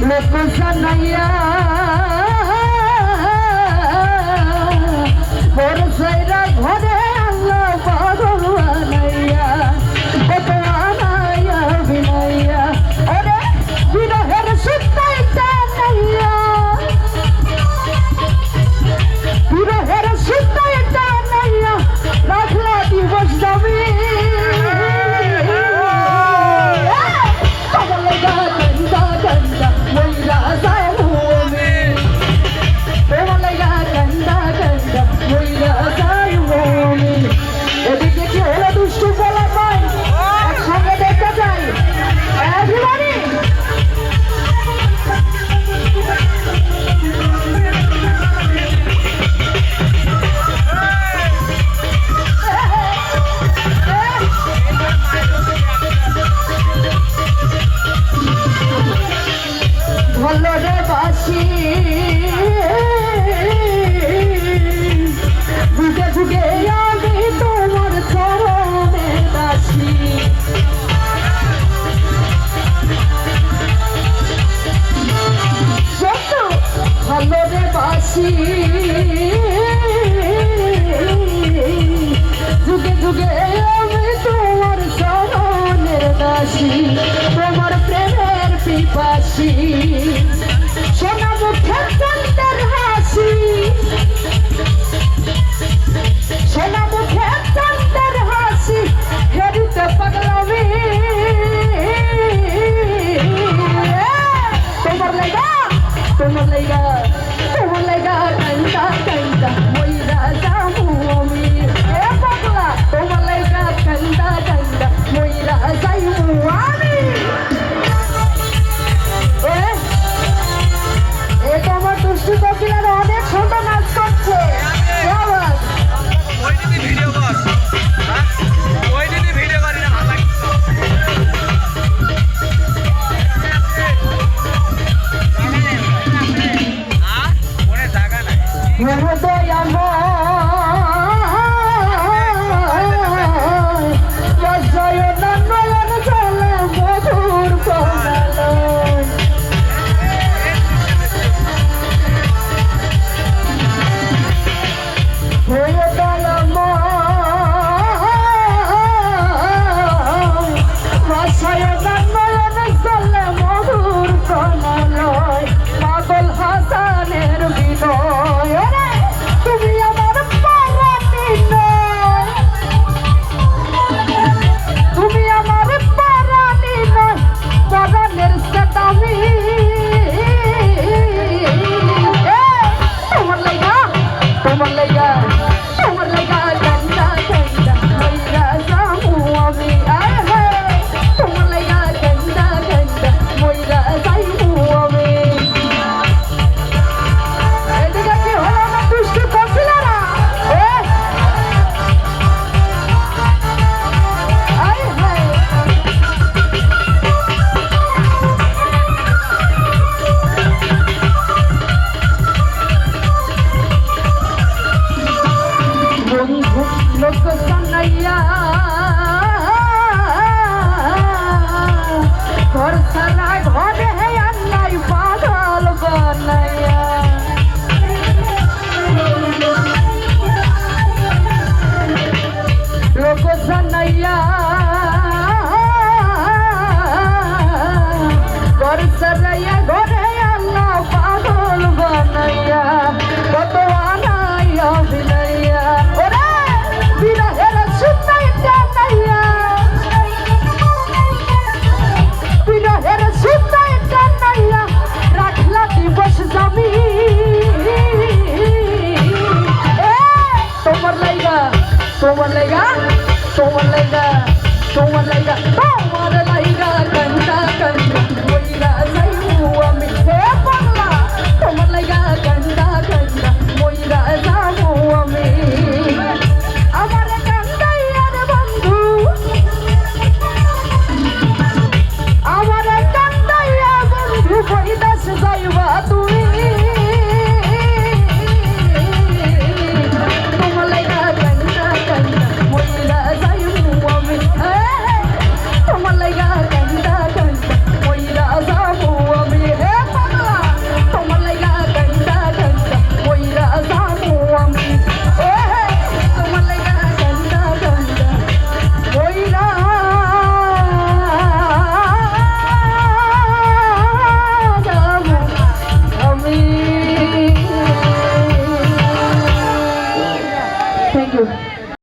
লোক সানাইয়া বড় కొమలయ్యా కొమలయ్యా కంట కంట మొయ్యా సాయి భూమి ఏ పక్కల కొమలయ్యా కంట కంట మొయ్యా సాయి భూమి Rahadoyama.